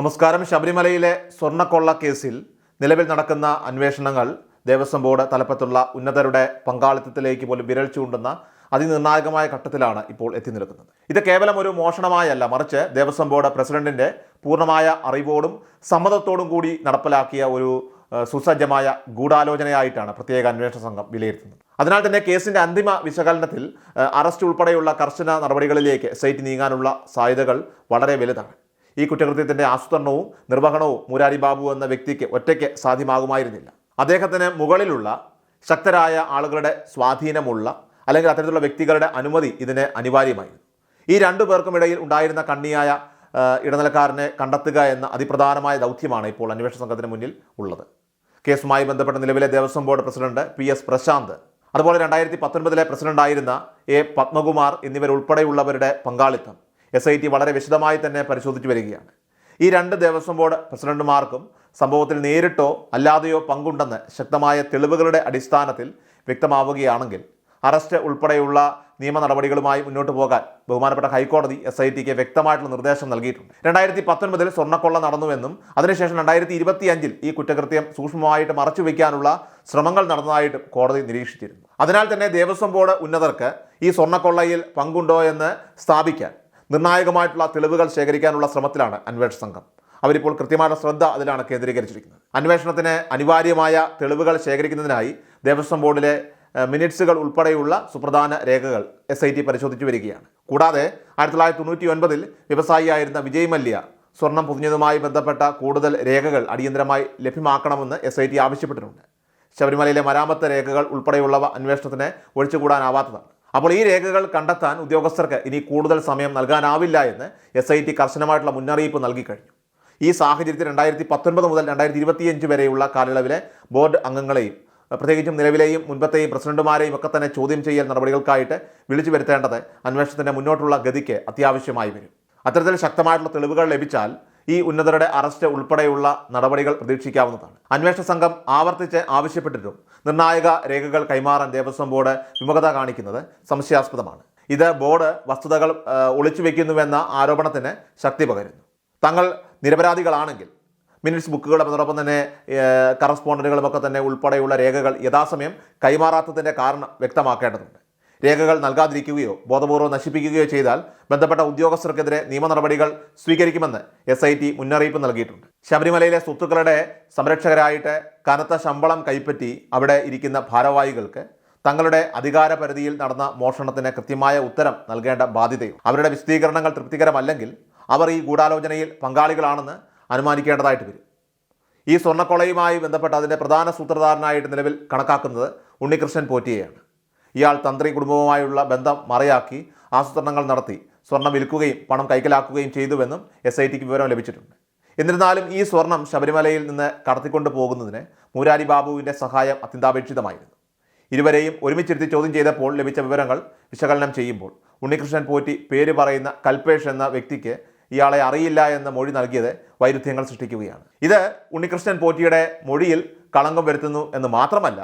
നമസ്കാരം. ശബരിമലയിലെ സ്വർണക്കൊള്ള കേസിൽ നിലവിൽ നടക്കുന്ന അന്വേഷണങ്ങൾ ദേവസ്വം ബോർഡ് തലപ്പത്തുള്ള ഉന്നതരുടെ പങ്കാളിത്തത്തിലേക്ക് പോലും വിരൽ ചൂണ്ടുന്ന അതിനിർണായകമായ ഘട്ടത്തിലാണ് ഇപ്പോൾ എത്തി നിൽക്കുന്നത്. ഇത് കേവലം ഒരു മോഷണമായല്ല. മറിച്ച് ദേവസ്വം ബോർഡ് പ്രസിഡന്റിന്റെ പൂർണമായ അറിവോടും സമ്മതത്തോടും കൂടി നടപ്പിലാക്കിയ ഒരു സുസജ്ജമായ ഗൂഢാലോചനയായിട്ടാണ് പ്രത്യേക അന്വേഷണ സംഘം വിലയിരുത്തുന്നത്. അതിനാൽ തന്നെ കേസിന്റെ അന്തിമ വിശകലനത്തിൽ അറസ്റ്റ് ഉൾപ്പെടെയുള്ള കർശന നടപടികളിലേക്ക് സൈറ്റ് നീങ്ങാനുള്ള സാധ്യതകൾ വളരെ വലുതാണ്. ഈ കുറ്റകൃത്യത്തിന്റെ ആസൂത്രണവും നിർവഹണവും മുരാരി ബാബു എന്ന വ്യക്തിക്ക് ഒറ്റയ്ക്ക് സാധ്യമാകുമായിരുന്നില്ല. അദ്ദേഹത്തിന് മുകളിലുള്ള ശക്തരായ ആളുകളുടെ സ്വാധീനമുള്ള അല്ലെങ്കിൽ അത്തരത്തിലുള്ള വ്യക്തികളുടെ അനുമതി ഇതിന് അനിവാര്യമായിരുന്നു. ഈ രണ്ടു പേർക്കും ഇടയിൽ ഉണ്ടായിരുന്ന കണ്ണിയായ ഇടനിലക്കാരനെ കണ്ടെത്തുക എന്ന അതിപ്രധാനമായ ദൗത്യമാണ് ഇപ്പോൾ അന്വേഷണ സംഘത്തിന് മുന്നിൽ ഉള്ളത്. കേസുമായി ബന്ധപ്പെട്ട നിലവിലെ Devaswom board president P S Prashanth അതുപോലെ രണ്ടായിരത്തി പത്തൊൻപതിലെ പ്രസിഡന്റായിരുന്ന എ പത്മകുമാർ എന്നിവരുൾപ്പെടെയുള്ളവരുടെ പങ്കാളിത്തം എസ് ഐ ടി വളരെ വിശദമായി തന്നെ പരിശോധിച്ചു വരികയാണ്. ഈ രണ്ട് ദേവസ്വം ബോർഡ് പ്രസിഡന്റുമാർക്കും സംഭവത്തിൽ നേരിട്ടോ അല്ലാതെയോ പങ്കുണ്ടെന്ന് ശക്തമായ തെളിവുകളുടെ അടിസ്ഥാനത്തിൽ വ്യക്തമാവുകയാണെങ്കിൽ അറസ്റ്റ് ഉൾപ്പെടെയുള്ള നിയമ നടപടികളുമായി മുന്നോട്ട് പോകാൻ ബഹുമാനപ്പെട്ട ഹൈക്കോടതി എസ് ഐ ടിക്ക് വ്യക്തമായിട്ടുള്ള നിർദ്ദേശം നൽകിയിട്ടുണ്ട്. രണ്ടായിരത്തി പത്തൊൻപതിൽ സ്വർണക്കൊള്ള നടന്നുവെന്നും അതിനുശേഷം രണ്ടായിരത്തി ഇരുപത്തിയഞ്ചിൽ ഈ കുറ്റകൃത്യം സൂക്ഷ്മമായിട്ട് മറച്ചു വയ്ക്കാനുള്ള ശ്രമങ്ങൾ നടന്നതായിട്ടും കോടതി നിരീക്ഷിച്ചിരുന്നു. അതിനാൽ തന്നെ ദേവസ്വം ബോർഡ് ഉന്നതർക്ക് ഈ സ്വർണക്കൊള്ളയിൽ പങ്കുണ്ടോ എന്ന് സ്ഥാപിക്കാൻ നിർണായകമായിട്ടുള്ള തെളിവുകൾ ശേഖരിക്കാനുള്ള ശ്രമത്തിലാണ് അന്വേഷണ സംഘം. അവരിപ്പോൾ കൃത്യമായ ശ്രദ്ധ അതിലാണ് കേന്ദ്രീകരിച്ചിരിക്കുന്നത്. അന്വേഷണത്തിന് അനിവാര്യമായ തെളിവുകൾ ശേഖരിക്കുന്നതിനായി ദേവസ്വം ബോർഡിലെ മിനിറ്റ്സുകൾ ഉൾപ്പെടെയുള്ള സുപ്രധാന രേഖകൾ എസ് ഐ ടി പരിശോധിച്ചു വരികയാണ്. കൂടാതെ ആയിരത്തി തൊള്ളായിരത്തി തൊണ്ണൂറ്റി ഒൻപതിൽ വ്യവസായിയായിരുന്ന വിജയ് മല്യ സ്വർണം പൊതിഞ്ഞതുമായി ബന്ധപ്പെട്ട കൂടുതൽ രേഖകൾ അടിയന്തരമായി ലഭ്യമാക്കണമെന്ന് എസ് ഐ ടി ആവശ്യപ്പെട്ടിട്ടുണ്ട്. ശബരിമലയിലെ മരാമത്ത് രേഖകൾ ഉൾപ്പെടെയുള്ളവ അന്വേഷണത്തിന് ഒഴിച്ചുകൂടാനാവാത്തതാണ്. അപ്പോൾ ഈ രേഖകൾ കണ്ടെത്താൻ ഉദ്യോഗസ്ഥർക്ക് ഇനി കൂടുതൽ സമയം നൽകാനാവില്ല എന്ന് എസ് ഐ ടി കർശനമായിട്ടുള്ള മുന്നറിയിപ്പ് നൽകിക്കഴിഞ്ഞു ഈ സാഹചര്യത്തിൽ രണ്ടായിരത്തി പത്തൊൻപത് മുതൽ രണ്ടായിരത്തി ഇരുപത്തിയഞ്ച് വരെയുള്ള കാലയളവിലെ ബോർഡ് അംഗങ്ങളെയും പ്രത്യേകിച്ചും നിലവിലെയും മുൻപത്തെയും പ്രസിഡന്റുമാരെയും ഒക്കെ തന്നെ ചോദ്യം ചെയ്യൽ നടപടികൾക്കായിട്ട് വിളിച്ചു വരുത്തേണ്ടത് അന്വേഷണത്തിന്റെ മുന്നോട്ടുള്ള ഗതിക്ക് അത്യാവശ്യമായി വരും. അത്തരത്തിൽ ശക്തമായിട്ടുള്ള തെളിവുകൾ ലഭിച്ചാൽ ഈ ഉന്നതരുടെ അറസ്റ്റ് ഉൾപ്പെടെയുള്ള നടപടികൾ പ്രതീക്ഷിക്കാവുന്നതാണ്. അന്വേഷണ സംഘം ആവർത്തിച്ച് ആവശ്യപ്പെട്ടിട്ടും നിർണായക രേഖകൾ കൈമാറാൻ ദേവസ്വം ബോർഡ് വിമുഖത കാണിക്കുന്നത് സംശയാസ്പദമാണ്. ഇത് ബോർഡ് വസ്തുതകൾ ഒളിച്ചു വയ്ക്കുന്നുവെന്ന ആരോപണത്തിന് ശക്തി പകരുന്നു. തങ്ങൾ നിരപരാധികളാണെങ്കിൽ മിനിറ്റ്സ് ബുക്കുകളും അതോടൊപ്പം തന്നെ കറസ്പോണ്ടന്റുകളുമൊക്കെ തന്നെ ഉൾപ്പെടെയുള്ള രേഖകൾ യഥാസമയം കൈമാറാത്തതിന്റെ കാരണം വ്യക്തമാക്കേണ്ടതുണ്ട്. രേഖകൾ നൽകാതിരിക്കുകയോ ബോധപൂർവം നശിപ്പിക്കുകയോ ചെയ്താൽ ബന്ധപ്പെട്ട ഉദ്യോഗസ്ഥർക്കെതിരെ നിയമ നടപടികൾ സ്വീകരിക്കുമെന്ന് എസ് ഐ ടി മുന്നറിയിപ്പ് നൽകിയിട്ടുണ്ട്. ശബരിമലയിലെ സ്വത്തുക്കളുടെ സംരക്ഷകരായിട്ട് കനത്ത ശമ്പളം കൈപ്പറ്റി അവിടെ ഇരിക്കുന്ന ഭാരവാഹികൾക്ക് തങ്ങളുടെ അധികാര പരിധിയിൽ നടന്ന മോഷണത്തിന് കൃത്യമായ ഉത്തരം നൽകേണ്ട ബാധ്യതയും അവരുടെ വിശദീകരണങ്ങൾ തൃപ്തികരമല്ലെങ്കിൽ അവർ ഈ ഗൂഢാലോചനയിൽ പങ്കാളികളാണെന്ന് അനുമാനിക്കേണ്ടതായിട്ട് വരും. ഈ സ്വർണക്കൊളയുമായി ബന്ധപ്പെട്ട് അതിന്റെ പ്രധാന സൂത്രധാരനായിട്ട് നിലവിൽ കണക്കാക്കുന്നത് ഉണ്ണികൃഷ്ണൻ പോറ്റിയെയാണ്. ഇയാൾ തന്ത്രി കുടുംബവുമായുള്ള ബന്ധം മറയാക്കി ആസൂത്രണങ്ങൾ നടത്തി സ്വർണം വിൽക്കുകയും പണം കൈക്കലാക്കുകയും ചെയ്തുവെന്നും എസ് ഐ ടിക്ക് വിവരം ലഭിച്ചിട്ടുണ്ട്. എന്നിരുന്നാലും ഈ സ്വർണം ശബരിമലയിൽ നിന്ന് കടത്തിക്കൊണ്ടു പോകുന്നതിന് മൂരാരി ബാബുവിന്റെ സഹായം അത്യന്താപേക്ഷിതമായിരുന്നു. ഇരുവരെയും ഒരുമിച്ചിരുത്തി ചോദ്യം ചെയ്തപ്പോൾ ലഭിച്ച വിവരങ്ങൾ വിശകലനം ചെയ്യുമ്പോൾ ഉണ്ണികൃഷ്ണൻ പോറ്റി പേര് പറയുന്ന കൽപേഷ് എന്ന വ്യക്തിക്ക് ഇയാളെ അറിയില്ല എന്ന മൊഴി നൽകിയത് വൈരുദ്ധ്യങ്ങൾ സൃഷ്ടിക്കുകയാണ്. ഇത് ഉണ്ണികൃഷ്ണൻ പോറ്റിയുടെ മൊഴിയിൽ കളങ്കം വരുത്തുന്നു എന്ന് മാത്രമല്ല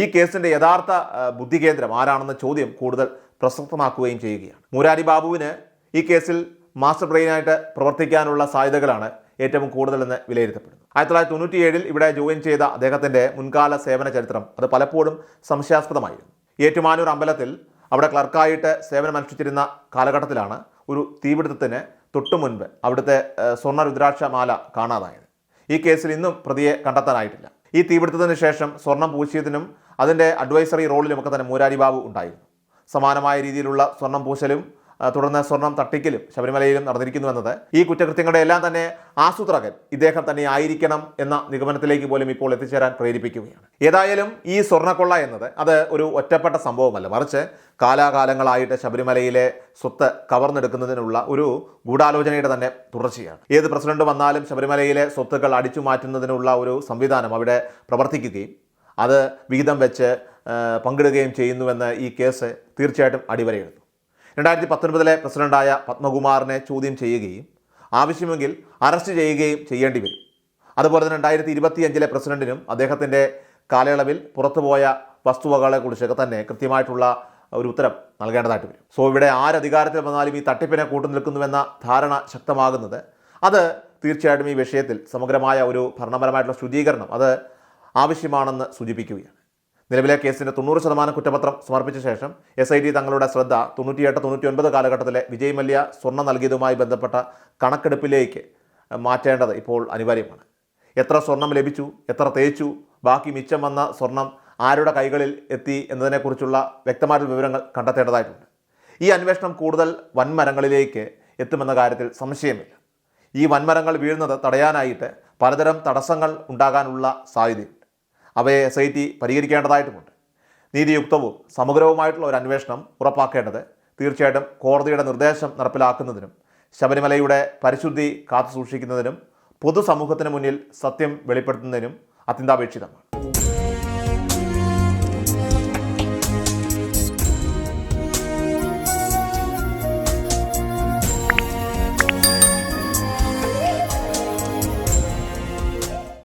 ഈ കേസിന്റെ യഥാർത്ഥ ബുദ്ധി ബുദ്ധികേന്ദ്രം ആരാണെന്ന ചോദ്യം കൂടുതൽ പ്രസക്തമാക്കുകയും ചെയ്യുകയാണ്. മുരാരി ബാബുവിന് ഈ കേസിൽ മാസ്റ്റർ ബ്രെയിനായിട്ട് പ്രവർത്തിക്കാനുള്ള സാധ്യതകളാണ് ഏറ്റവും കൂടുതലെന്ന് വിലയിരുത്തപ്പെടുന്നു. ആയിരത്തി തൊള്ളായിരത്തി തൊണ്ണൂറ്റിയേഴിൽ ഇവിടെ ജോയിൻ ചെയ്ത അദ്ദേഹത്തിന്റെ മുൻകാല സേവന ചരിത്രം അത് പലപ്പോഴും സംശയാസ്പദമായിരുന്നു. ഏറ്റുമാനൂർ അമ്പലത്തിൽ അവിടെ ക്ലർക്കായിട്ട് സേവനമനുഷ്ഠിച്ചിരുന്ന കാലഘട്ടത്തിലാണ് ഒരു തീപിടുത്തത്തിന് തൊട്ടു മുൻപ് അവിടുത്തെ സ്വർണ രുദ്രാക്ഷ മാല കാണാതായത്. ഈ കേസിൽ ഇന്നും പ്രതിയെ കണ്ടെത്താനായിട്ടില്ല. ഈ തീപിടുത്തത്തിന് ശേഷം സ്വർണം പൂശിയതിനും അതിന്റെ അഡ്വൈസറി റോളിലുമൊക്കെ തന്നെ മൂരാരി ബാബു ഉണ്ടായിരുന്നു. സമാനമായ രീതിയിലുള്ള സ്വർണം പൂശലും തുടർന്ന് സ്വർണം തട്ടിക്കലും ശബരിമലയിലും നടന്നിരിക്കുന്നുവെന്നത് ഈ കുറ്റകൃത്യങ്ങളുടെ എല്ലാം തന്നെ ആസൂത്രകൻ ഇദ്ദേഹം തന്നെ ആയിരിക്കണം എന്ന നിഗമനത്തിലേക്ക് പോലും ഇപ്പോൾ എത്തിച്ചേരാൻ പ്രേരിപ്പിക്കുകയാണ്. ഏതായാലും ഈ സ്വർണക്കൊള്ള എന്നത് അത് ഒരു ഒറ്റപ്പെട്ട സംഭവമല്ല. മറിച്ച് കാലാകാലങ്ങളായിട്ട് ശബരിമലയിലെ സ്വത്ത് കവർന്നെടുക്കുന്നതിനുള്ള ഒരു ഗൂഢാലോചനയുടെ തന്നെ തുടർച്ചയാണ്. ഏത് പ്രസിഡന്റ് വന്നാലും ശബരിമലയിലെ സ്വത്തുക്കൾ അടിച്ചു മാറ്റുന്നതിനുള്ള ഒരു സംവിധാനം അവിടെ പ്രവർത്തിക്കുകയും അത് വിഹിതം വെച്ച് പങ്കിടുകയും ചെയ്യുന്നുവെന്ന് ഈ കേസ് തീർച്ചയായിട്ടും അടിവരയിടുന്നു. രണ്ടായിരത്തി പത്തൊൻപതിലെ പ്രസിഡന്റായ പത്മകുമാറിനെ ചോദ്യം ചെയ്യുകയും ആവശ്യമെങ്കിൽ അറസ്റ്റ് ചെയ്യുകയും ചെയ്യേണ്ടി വരും. അതുപോലെ തന്നെ രണ്ടായിരത്തി ഇരുപത്തിയഞ്ചിലെ പ്രസിഡന്റിനും അദ്ദേഹത്തിന്റെ കാലയളവിൽ പുറത്തുപോയ വസ്തുവകളെക്കുറിച്ചൊക്കെ തന്നെ കൃത്യമായിട്ടുള്ള ഒരു ഉത്തരം നൽകേണ്ടതായിട്ട് വരും. സോ ഇവിടെ ആരധികാരത്തിൽ വന്നാലും ഈ തട്ടിപ്പിനെ കൂട്ടുനിൽക്കുന്നുവെന്ന ധാരണ ശക്തമാകുന്നത് അത് തീർച്ചയായിട്ടും ഈ വിഷയത്തിൽ സമഗ്രമായ ഒരു ഭരണപരമായിട്ടുള്ള ശുദ്ധീകരണം അത് ആവശ്യമാണെന്ന് സൂചിപ്പിക്കുകയാണ്. നിലവിലെ കേസിന്റെ തൊണ്ണൂറ് ശതമാനം കുറ്റപത്രം സമർപ്പിച്ച ശേഷം എസ് ഐ ടി തങ്ങളുടെ ശ്രദ്ധ തൊണ്ണൂറ്റിയെട്ട് തൊണ്ണൂറ്റിയൊൻപത് കാലഘട്ടത്തിലെ വിജയ് മല്യ സ്വർണം നൽകിയതുമായി ബന്ധപ്പെട്ട കണക്കെടുപ്പിലേക്ക് മാറ്റേണ്ടത് ഇപ്പോൾ അനിവാര്യമാണ്. എത്ര സ്വർണം ലഭിച്ചു എത്ര തേച്ചു ബാക്കി മിച്ചം വന്ന സ്വർണം ആരുടെ കൈകളിൽ എത്തി എന്നതിനെക്കുറിച്ചുള്ള വ്യക്തമായിട്ടുള്ള വിവരങ്ങൾ കണ്ടെത്തേണ്ടതായിട്ടുണ്ട്. ഈ അന്വേഷണം കൂടുതൽ വൻമരങ്ങളിലേക്ക് എത്തുമെന്ന കാര്യത്തിൽ സംശയമില്ല. ഈ വൻമരങ്ങൾ വീഴുന്നത് തടയാനായിട്ട് പലതരം തടസ്സങ്ങൾ ഉണ്ടാകാനുള്ള സാധ്യതയുണ്ട്. അവയെ എസ് ഐ ടി പരിഹരിക്കേണ്ടതായിട്ടുമുണ്ട്. നീതിയുക്തവും സമഗ്രവുമായിട്ടുള്ള ഒരു അന്വേഷണം ഉറപ്പാക്കേണ്ടത് തീർച്ചയായിട്ടും കോടതിയുടെ നിർദ്ദേശം നടപ്പിലാക്കുന്നതിനും ശബരിമലയുടെ പരിശുദ്ധി കാത്തുസൂക്ഷിക്കുന്നതിനും പൊതുസമൂഹത്തിന് മുന്നിൽ സത്യം വെളിപ്പെടുത്തുന്നതിനും അത്യന്താപേക്ഷിതമാണ്.